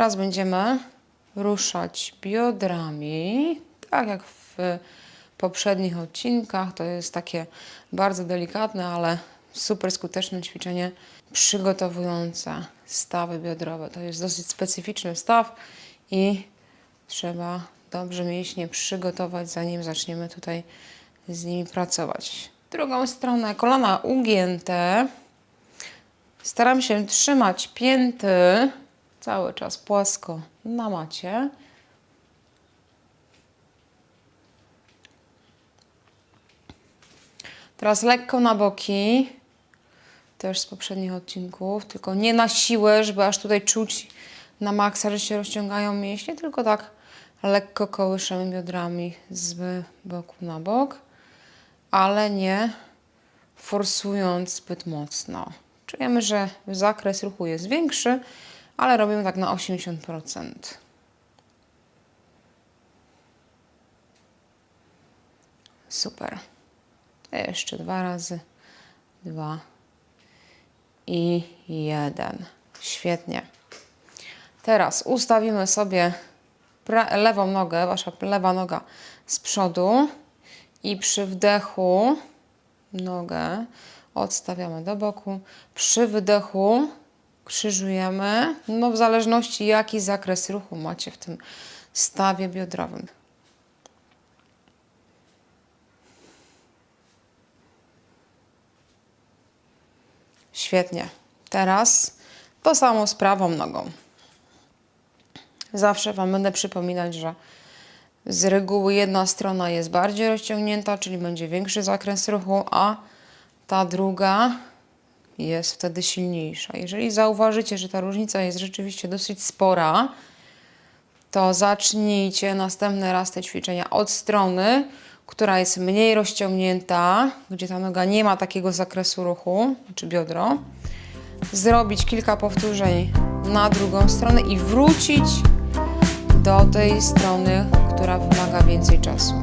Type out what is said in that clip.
Teraz będziemy ruszać biodrami, tak jak w poprzednich odcinkach. To jest takie bardzo delikatne, ale super skuteczne ćwiczenie przygotowujące stawy biodrowe. To jest dosyć specyficzny staw i trzeba dobrze mięśnie przygotować, zanim zaczniemy tutaj z nimi pracować. Drugą stronę, kolana ugięte. Staram się trzymać pięty cały czas płasko na macie. Teraz lekko na boki, też z poprzednich odcinków, tylko nie na siłę, żeby aż tutaj czuć na maksa, że się rozciągają mięśnie, tylko tak lekko kołyszemy biodrami z boku na bok, ale nie forsując zbyt mocno. Czujemy, że zakres ruchu jest większy, ale robimy tak na 80%. Super. Jeszcze dwa razy. Dwa i jeden. Świetnie. Teraz ustawimy sobie lewą nogę, wasza lewa noga z przodu i przy wdechu nogę odstawiamy do boku. Przy wydechu krzyżujemy, no w zależności jaki zakres ruchu macie w tym stawie biodrowym. Świetnie. Teraz to samo z prawą nogą. Zawsze Wam będę przypominać, że z reguły jedna strona jest bardziej rozciągnięta, czyli będzie większy zakres ruchu, a ta druga jest wtedy silniejsza. Jeżeli zauważycie, że ta różnica jest rzeczywiście dosyć spora, to zacznijcie następny raz te ćwiczenia od strony, która jest mniej rozciągnięta, gdzie ta noga nie ma takiego zakresu ruchu, czy biodro. Zrobić kilka powtórzeń na drugą stronę i wrócić do tej strony, która wymaga więcej czasu.